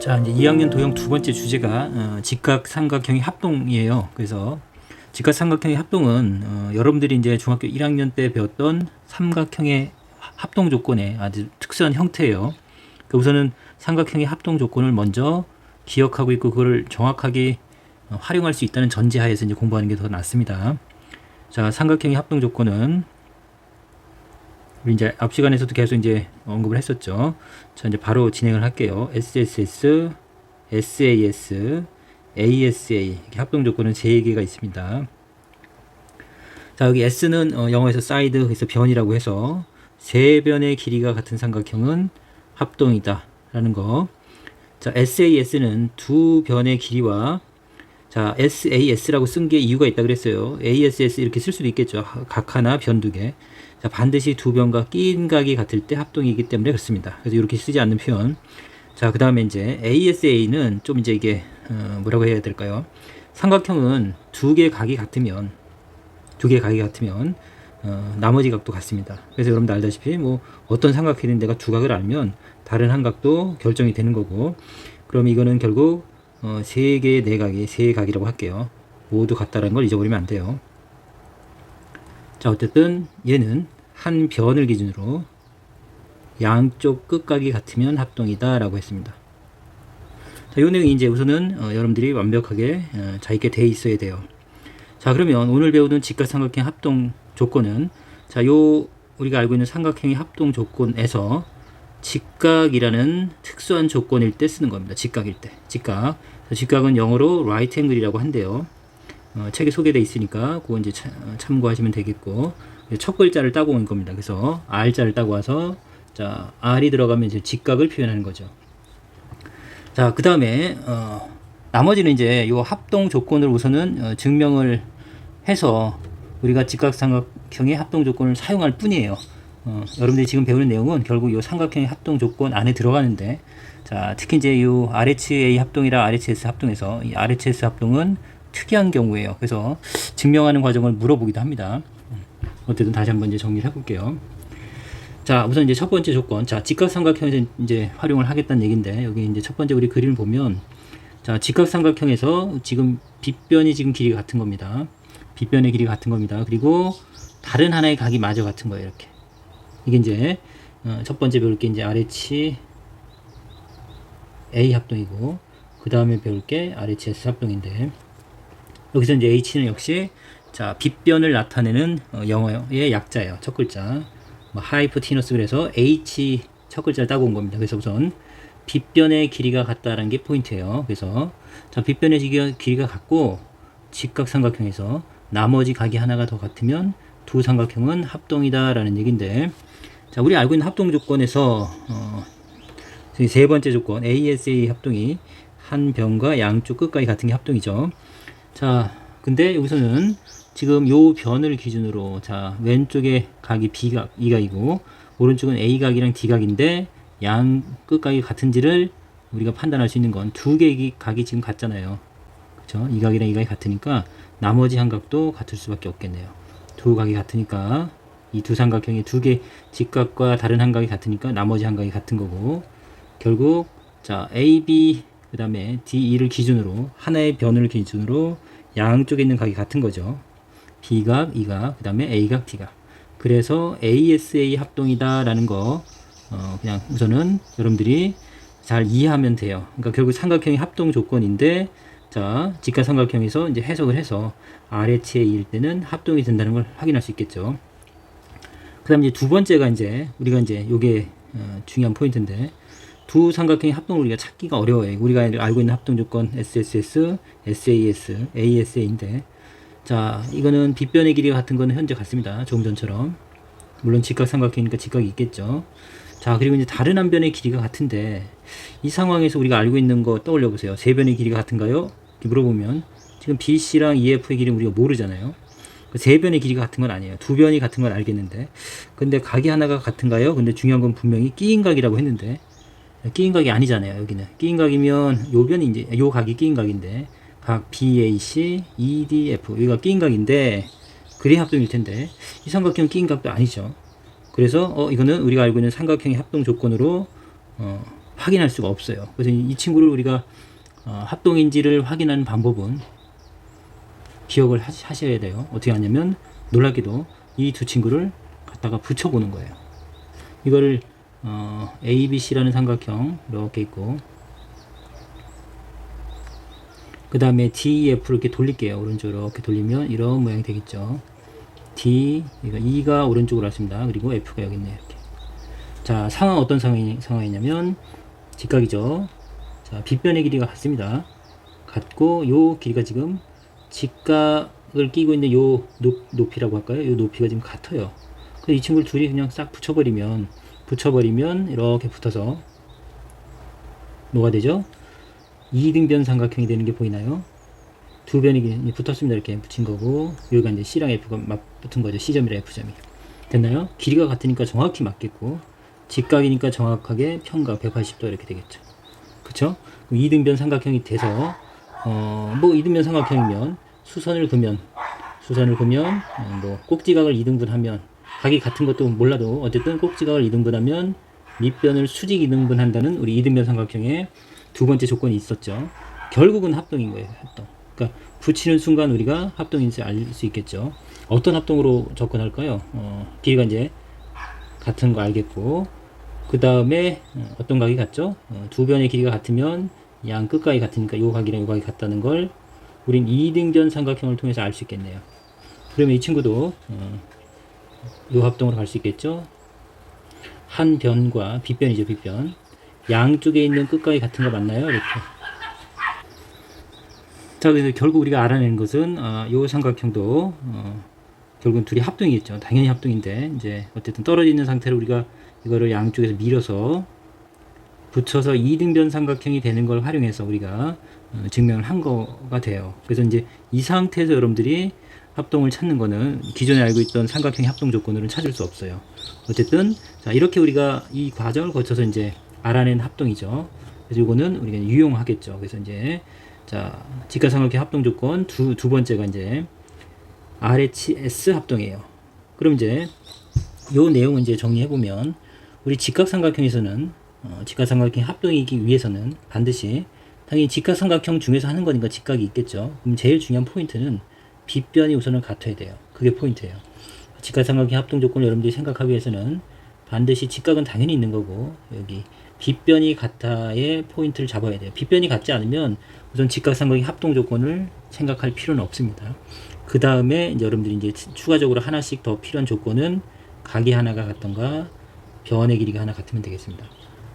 자 이제 2학년 도형 두 번째 주제가 어, 직각 삼각형의 합동이에요. 그래서 직각 삼각형의 합동은 어, 여러분들이 이제 중학교 1학년 때 배웠던 삼각형의 합동 조건의 아주 특수한 형태예요. 그 우선은 삼각형의 합동 조건을 먼저 기억하고 있고 그걸 정확하게 어, 활용할 수 있다는 전제하에서 이제 공부하는 게 더 낫습니다. 자 삼각형의 합동 조건은 우리 이제 앞 시간에서도 계속 이제 언급을 했었죠. 자, 이제 바로 진행을 할게요. SSS, SAS, ASA 이렇게 합동 조건은 세 개가 있습니다. 자, 여기 S는 어, 영어에서 사이드 그래서 변이라고 해서 세 변의 길이가 같은 삼각형은 합동이다라는 거. 자, SAS는 두 변의 길이와 자, SAS라고 쓴 게 이유가 있다 그랬어요. ASS 이렇게 쓸 수도 있겠죠. 각 하나 변 두 개. 자, 반드시 두 변과 끼인 각이 같을 때 합동이기 때문에 그렇습니다. 그래서 이렇게 쓰지 않는 표현. 자, 그 다음에 이제 ASA는 좀 이제 이게 어, 뭐라고 해야 될까요? 삼각형은 두개 각이 같으면 두개 각이 같으면 어, 나머지 각도 같습니다. 그래서 여러분들 알다시피 뭐 어떤 삼각형인 내가 두 각을 알면 다른 한 각도 결정이 되는 거고 그럼 이거는 결국 어, 세 개의 내각이 세 각이라고 할게요. 모두 같다는 걸 잊어버리면 안 돼요. 자, 어쨌든 얘는 한 변을 기준으로 양쪽 끝각이 같으면 합동이다 라고 했습니다. 자, 요 내용이 이제 우선은 어, 여러분들이 완벽하게 어, 자 있게 돼 있어야 돼요. 자, 그러면 오늘 배우는 직각삼각형 합동 조건은 자, 요 우리가 알고 있는 삼각형의 합동 조건에서 직각이라는 특수한 조건일 때 쓰는 겁니다. 직각일 때. 직각. 직각은 영어로 right angle이라고 한대요. 어, 책에 소개되어 있으니까 그거 이제 차, 어, 참고하시면 되겠고 첫 글자를 따고 온 겁니다. 그래서 R자를 따고 와서 자 R이 들어가면 이제 직각을 표현하는 거죠. 자 그 다음에 어, 나머지는 이제 요 합동 조건을 우선은 어, 증명을 해서 우리가 직각삼각형의 합동 조건을 사용할 뿐이에요. 어, 여러분들이 지금 배우는 내용은 결국 이 삼각형의 합동 조건 안에 들어가는데 자 특히 이제 이 RHA 합동이랑 RHS 합동에서 이 RHS 합동은 특이한 경우예요. 그래서 증명하는 과정을 물어보기도 합니다. 어쨌든 다시 한번 이제 정리를 해볼게요. 자, 우선 이제 첫 번째 조건. 자, 직각삼각형에서 이제 활용을 하겠다는 얘기인데, 여기 이제 첫 번째 우리 그림을 보면, 자, 직각삼각형에서 지금 빗변이 지금 길이가 같은 겁니다. 빗변의 길이가 같은 겁니다. 그리고 다른 하나의 각이 마저 같은 거예요, 이렇게. 이게 이제, 어, 첫 번째 배울 게 이제 RH A 합동이고, 그 다음에 배울 게 RHS 합동인데, 여기서 이제 H는 역시 자 빗변을 나타내는 어, 영어의 약자예요. 첫 글자. 뭐 하이포티너스 그래서 H 첫 글자를 따고 온 겁니다. 그래서 우선 빗변의 길이가 같다라는 게 포인트예요. 그래서 자 빗변의 길이가 같고 직각삼각형에서 나머지 각이 하나가 더 같으면 두 삼각형은 합동이다라는 얘기인데 자 우리 알고 있는 합동 조건에서 어, 세 번째 조건 ASA 합동이 한 변과 양쪽 끝까지 같은 게 합동이죠. 자, 근데 여기서는 지금 요 변을 기준으로 자 왼쪽에 각이 B각, E각이고 오른쪽은 A각이랑 D각인데 양 끝각이 같은지를 우리가 판단할 수 있는 건 두 개의 각이 지금 같잖아요. 그렇죠? 이 각이랑 이 각이 같으니까 나머지 한 각도 같을 수밖에 없겠네요. 두 각이 같으니까 이 두 삼각형의 두 개 직각과 다른 한 각이 같으니까 나머지 한 각이 같은 거고 결국 자 A, B 그 다음에 DE를 기준으로 하나의 변을 기준으로 양쪽에 있는 각이 같은 거죠. B각, E각, 그 다음에 A각, D각. 그래서 ASA 합동이다라는 거 어, 그냥 우선은 여러분들이 잘 이해하면 돼요. 그러니까 결국 삼각형의 합동 조건인데 자 직각삼각형에서 이제 해석을 해서 RHA일 때는 합동이 된다는 걸 확인할 수 있겠죠. 그다음 이제 두 번째가 이제 우리가 이제 요게 어, 중요한 포인트인데 두 삼각형의 합동을 우리가 찾기가 어려워요. 우리가 알고 있는 합동 조건 SSS, SAS, ASA인데 자 이거는 빗변의 길이가 같은 거는 현재 같습니다. 조금 전처럼 물론 직각 삼각형이니까 직각이 있겠죠. 자 그리고 이제 다른 한 변의 길이가 같은데 이 상황에서 우리가 알고 있는 거 떠올려 보세요. 세 변의 길이가 같은가요? 이렇게 물어보면 지금 BC랑 EF의 길이는 우리가 모르잖아요. 그세 변의 길이가 같은 건 아니에요. 두 변이 같은 건 알겠는데 근데 각이 하나가 같은가요? 근데 중요한 건 분명히 끼인 각이라고 했는데 끼인 각이 아니잖아요. 여기는 끼인 각이면 요 변이 이제 요 각이 끼인 각인데 각 BAC, EDF 여기가 끼인 각인데 그리 합동일 텐데 이 삼각형 끼인 각도 아니죠. 그래서 어 이거는 우리가 알고 있는 삼각형의 합동 조건으로 어, 확인할 수가 없어요. 그래서 이, 이 친구를 우리가 어, 합동인지를 확인하는 방법은 기억을 하시, 하셔야 돼요. 어떻게 하냐면 놀랍게도 이 두 친구를 갖다가 붙여보는 거예요. 이거를 어, ABC라는 삼각형 이렇게 있고 그 다음에 DEF를 이렇게 돌릴게요. 오른쪽으로 이렇게 돌리면 이런 모양이 되겠죠. D, 그러니까 E가 오른쪽으로 왔습니다. 그리고 F가 여기 있네요. 이렇게. 자, 상황 어떤 상황이, 상황이냐면 직각이죠. 자, 빗변의 길이가 같습니다. 같고 요 길이가 지금 직각을 끼고 있는 요 높, 높이라고 할까요? 요 높이가 지금 같아요. 이 친구를 둘이 그냥 싹 붙여버리면 붙여버리면 이렇게 붙어서 뭐가 되죠? 이등변 삼각형이 되는 게 보이나요? 두 변이 붙었습니다. 이렇게 붙인 거고 여기가 이제 C랑 F가 맞붙은 거죠. C점이랑 F점이 됐나요? 길이가 같으니까 정확히 맞겠고 직각이니까 정확하게 평각 180도 이렇게 되겠죠. 그쵸? 이등변 삼각형이 돼서 어, 뭐 이등변 삼각형이면 수선을 그면 수선을 그면 어, 뭐 꼭지각을 이등분하면 각이 같은 것도 몰라도 어쨌든 꼭지각을 이등분하면 밑변을 수직 이등분한다는 우리 이등변 삼각형의 두 번째 조건이 있었죠. 결국은 합동인 거예요. 합동. 그러니까 붙이는 순간 우리가 합동인지 알 수 있겠죠. 어떤 합동으로 접근할까요? 어, 길이가 이제 같은 거 알겠고 그 다음에 어떤 각이 같죠? 어, 두 변의 길이가 같으면 양 끝각이 같으니까 요 각이랑 요 각이 같다는 걸 우린 이등변 삼각형을 통해서 알 수 있겠네요. 그러면 이 친구도 어, 요 합동으로 갈 수 있겠죠? 한 변과 빗변이죠, 빗변. 양쪽에 있는 끝각이 같은 거 맞나요? 이렇게. 자, 그래서 결국 우리가 알아내는 것은 어, 요 삼각형도 어, 결국은 둘이 합동이겠죠. 당연히 합동인데 이제 어쨌든 떨어져 있는 상태로 우리가 이거를 양쪽에서 밀어서 붙여서 이등변 삼각형이 되는 걸 활용해서 우리가 어, 증명을 한 거가 돼요. 그래서 이제 이 상태에서 여러분들이 합동을 찾는 거는 기존에 알고 있던 삼각형의 합동 조건으로는 찾을 수 없어요. 어쨌든 자 이렇게 우리가 이 과정을 거쳐서 이제 알아낸 합동이죠. 그래서 이거는 우리가 유용하겠죠. 그래서 이제 자 직각삼각형 합동 조건 두 두 번째가 이제 RHS 합동이에요. 그럼 이제 요 내용을 이제 정리해 보면 우리 직각삼각형에서는 어, 직각삼각형 합동이기 위해서는 반드시 당연히 직각삼각형 중에서 하는 거니까 직각이 있겠죠. 그럼 제일 중요한 포인트는 빗변이 우선은 같아야 돼요. 그게 포인트예요. 직각삼각형 합동 조건을 여러분들이 생각하기 위해서는 반드시 직각은 당연히 있는 거고 여기 빗변이 같아의 포인트를 잡아야 돼요. 빗변이 같지 않으면 우선 직각삼각형 합동 조건을 생각할 필요는 없습니다. 그 다음에 여러분들이 이제 추가적으로 하나씩 더 필요한 조건은 각이 하나가 같던가 변의 길이가 하나 같으면 되겠습니다.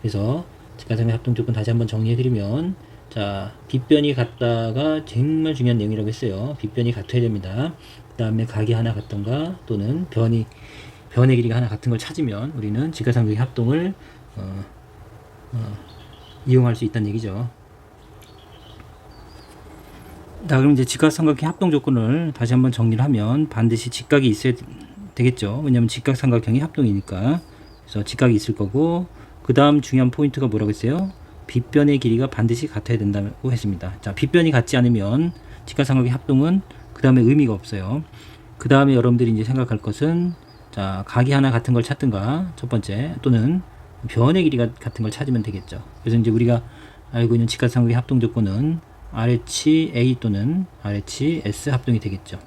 그래서 직각삼각형 합동 조건 다시 한번 정리해드리면 자 빗변이 같다가 정말 중요한 내용이라고 했어요. 빗변이 같아야 됩니다. 그 다음에 각이 하나 같던가 또는 변이 변의 길이가 하나 같은 걸 찾으면 우리는 직각삼각형 합동을 어, 어, 이용할 수 있다는 얘기죠. 자, 그럼 이제 직각삼각형 합동 조건을 다시 한번 정리를 하면 반드시 직각이 있어야 되겠죠. 왜냐하면 직각삼각형이 합동이니까. 그래서 직각이 있을 거고, 그 다음 중요한 포인트가 뭐라고 했어요? 빗변의 길이가 반드시 같아야 된다고 했습니다. 자, 빗변이 같지 않으면 직각삼각형 합동은 그 다음에 의미가 없어요. 그 다음에 여러분들이 이제 생각할 것은 자, 각이 하나 같은 걸 찾든가 첫 번째 또는 변의 길이가 같은 걸 찾으면 되겠죠. 그래서 이제 우리가 알고 있는 직각삼각형 합동 조건은 RH-A 또는 RH-S 합동이 되겠죠.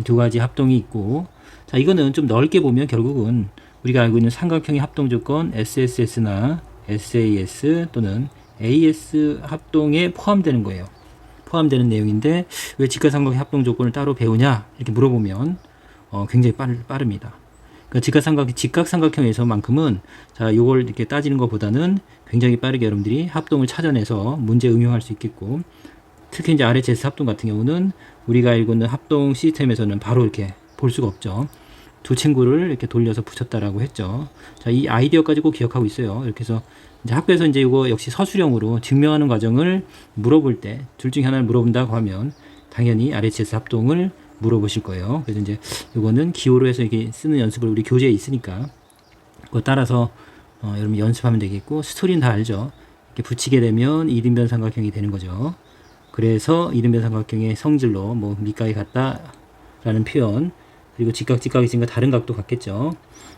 이두 가지 합동이 있고, 자, 이거는 좀 넓게 보면 결국은 우리가 알고 있는 삼각형의 합동 조건 SSS나 SAS 또는 AS 합동에 포함되는 거예요. 포함되는 내용인데 왜 직각삼각형 합동 조건을 따로 배우냐 이렇게 물어보면 어, 굉장히 빠르, 빠릅니다. 그러니까 직각삼각 직각삼각형에서만큼은 자 요걸 이렇게 따지는 것보다는 굉장히 빠르게 여러분들이 합동을 찾아내서 문제 응용할 수 있겠고 특히 이제 RHS 합동 같은 경우는 우리가 알고 있는 합동 시스템에서는 바로 이렇게 볼 수가 없죠. 두 친구를 이렇게 돌려서 붙였다라고 했죠. 자, 이 아이디어까지 꼭 기억하고 있어요. 이렇게 해서 이제 학교에서 이제 이거 역시 서술형으로 증명하는 과정을 물어볼 때 둘 중에 하나를 물어본다고 하면 당연히 RHS 합동을 물어보실 거예요. 그래서 이제 이거는 기호로 해서 이게 쓰는 연습을 우리 교재에 있으니까 그거 따라서 어, 여러분 연습하면 되겠고 스토리는 다 알죠. 이렇게 붙이게 되면 이등변 삼각형이 되는 거죠. 그래서 이등변 삼각형의 성질로 뭐 밑각이 같다라는 표현 그리고 직각 직각이 있으니까 다른 각도 같겠죠.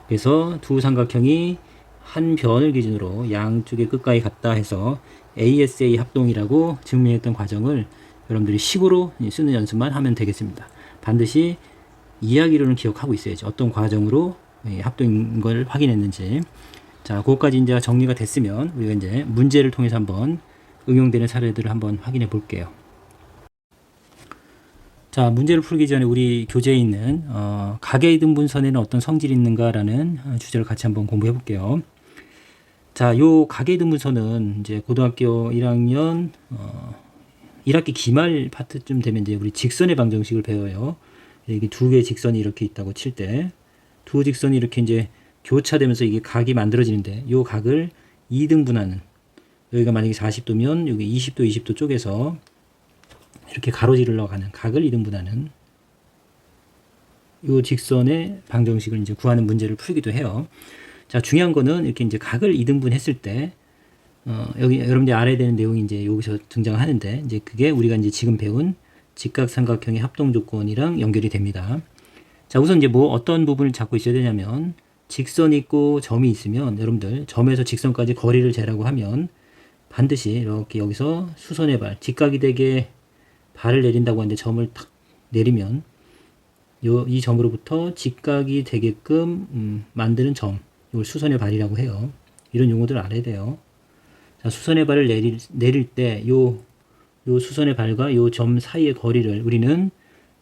그래서 두 삼각형이 한 변을 기준으로 양쪽의 끝까지 갔다 해서 ASA 합동이라고 증명했던 과정을 여러분들이 식으로 쓰는 연습만 하면 되겠습니다. 반드시 이야기로는 기억하고 있어야죠. 어떤 과정으로 이 합동인 걸 확인했는지. 자, 그것까지 이제 정리가 됐으면 우리가 이제 문제를 통해서 한번 응용되는 사례들을 한번 확인해 볼게요. 자, 문제를 풀기 전에 우리 교재에 있는 어, 가계 이등분선에는 어떤 성질이 있는가라는 어, 주제를 같이 한번 공부해 볼게요. 자, 요 가계 이등분선은 이제 고등학교 1학년 어, 1학기 기말 파트쯤 되면 이제 우리 직선의 방정식을 배워요. 이게 두 개의 직선이 이렇게 있다고 칠 때 두 직선이 이렇게 이제 교차되면서 이게 각이 만들어지는데 요 각을 2등분하는 여기가 만약에 40도면 여기 20도 20도 쪽에서 이렇게 가로지르러 가는 각을 2등분하는 요 직선의 방정식을 이제 구하는 문제를 풀기도 해요. 자, 중요한 거는 이렇게 이제 각을 2등분 했을 때 어, 여기 여러분들이 알아야 되는 내용이 이제 여기서 등장하는데 이제 그게 우리가 이제 지금 배운 직각삼각형의 합동 조건이랑 연결이 됩니다. 자, 우선 이제 뭐 어떤 부분을 잡고 있어야 되냐면 직선이 있고 점이 있으면 여러분들 점에서 직선까지 거리를 재라고 하면 반드시 이렇게 여기서 수선의 발, 직각이 되게 발을 내린다고 하는데 점을 탁 내리면 요, 이 점으로부터 직각이 되게끔 음, 만드는 점, 이걸 수선의 발이라고 해요. 이런 용어들을 알아야 돼요. 자, 수선의 발을 내릴, 내릴 때, 요, 요 수선의 발과 요 점 사이의 거리를 우리는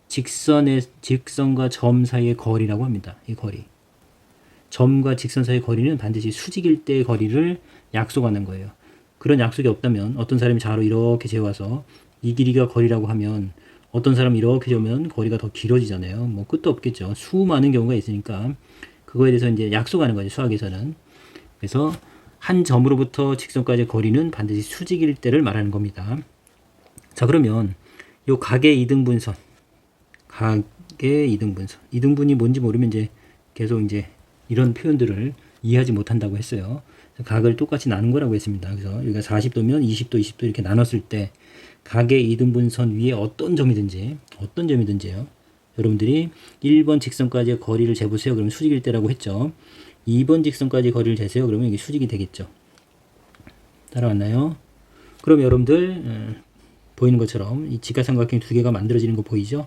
직선의, 직선과 점 사이의 거리라고 합니다. 이 거리. 점과 직선 사이의 거리는 반드시 수직일 때의 거리를 약속하는 거예요. 그런 약속이 없다면 어떤 사람이 자로 이렇게 재와서 이 길이가 거리라고 하면 어떤 사람이 이렇게 재면 거리가 더 길어지잖아요. 뭐 끝도 없겠죠. 수많은 경우가 있으니까 그거에 대해서 이제 약속하는 거죠. 수학에서는. 그래서 한 점으로부터 직선까지의 거리는 반드시 수직일 때를 말하는 겁니다. 자, 그러면 요 각의 이등분선, 각의 이등분선, 이등분이 뭔지 모르면 이제 계속 이제 이런 표현들을 이해하지 못한다고 했어요. 각을 똑같이 나눈 거라고 했습니다. 그래서 여기가 40도면 20도, 20도 이렇게 나눴을 때 각의 이등분선 위에 어떤 점이든지 어떤 점이든지요. 여러분들이 1번 직선까지의 거리를 재보세요. 그러면 수직일 때라고 했죠. 2번 직선까지 거리를 재세요. 그러면 이게 수직이 되겠죠. 따라왔나요? 그럼 여러분들 음, 보이는 것처럼 이 직각삼각형 두 개가 만들어지는 거 보이죠?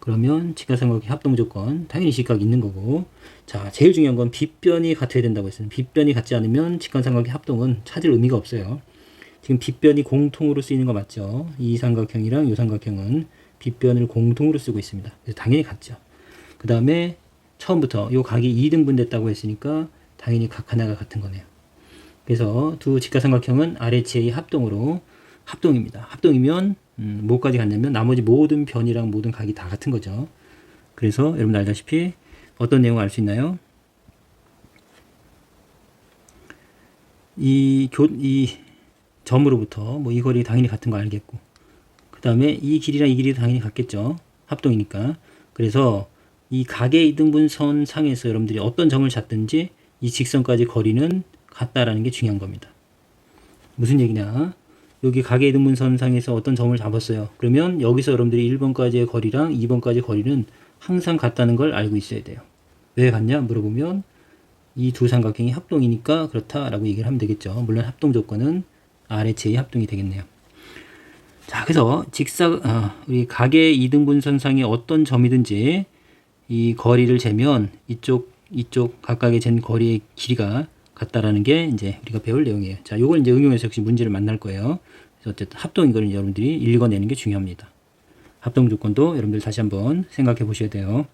그러면 직각삼각형 합동 조건 당연히 직각 있는 거고 자 제일 중요한 건 빗변이 같아야 된다고 했어요. 빗변이 같지 않으면 직각삼각형 합동은 찾을 의미가 없어요. 지금 빗변이 공통으로 쓰이는 거 맞죠? 이 삼각형이랑 이 삼각형은 빗변을 공통으로 쓰고 있습니다. 그래서 당연히 같죠. 그 다음에 처음부터 이 각이 2등분 됐다고 했으니까 당연히 각 하나가 같은 거네요. 그래서 두 직각삼각형은 RHA 합동으로 합동입니다. 합동이면 음, 뭐까지 갔냐면 나머지 모든 변이랑 모든 각이 다 같은 거죠. 그래서 여러분 알다시피 어떤 내용을 알 수 있나요? 이 교, 이 점으로부터 뭐 이 거리 당연히 같은 거 알겠고 그 다음에 이 길이랑 이 길이도 당연히 같겠죠. 합동이니까. 그래서 이 각의 이등분선 상에서 여러분들이 어떤 점을 잡든지 이 직선까지 거리는 같다라는 게 중요한 겁니다. 무슨 얘기냐? 여기 각의 이등분선 상에서 어떤 점을 잡았어요. 그러면 여기서 여러분들이 1번까지의 거리랑 2번까지의 거리는 항상 같다는 걸 알고 있어야 돼요. 왜 같냐 물어보면 이 두 삼각형이 합동이니까 그렇다라고 얘기를 하면 되겠죠. 물론 합동 조건은 RHA 합동이 되겠네요. 자, 그래서 직사 어, 우리 각의 이등분선상의 어떤 점이든지 이 거리를 재면 이쪽 이쪽 각각의 잰 거리의 길이가 같다라는 게 이제 우리가 배울 내용이에요. 자, 요걸 이제 응용해서 역시 문제를 만날 거예요. 그래서 어쨌든 합동인 걸 여러분들이 읽어내는 게 중요합니다. 합동 조건도 여러분들 다시 한번 생각해 보셔야 돼요.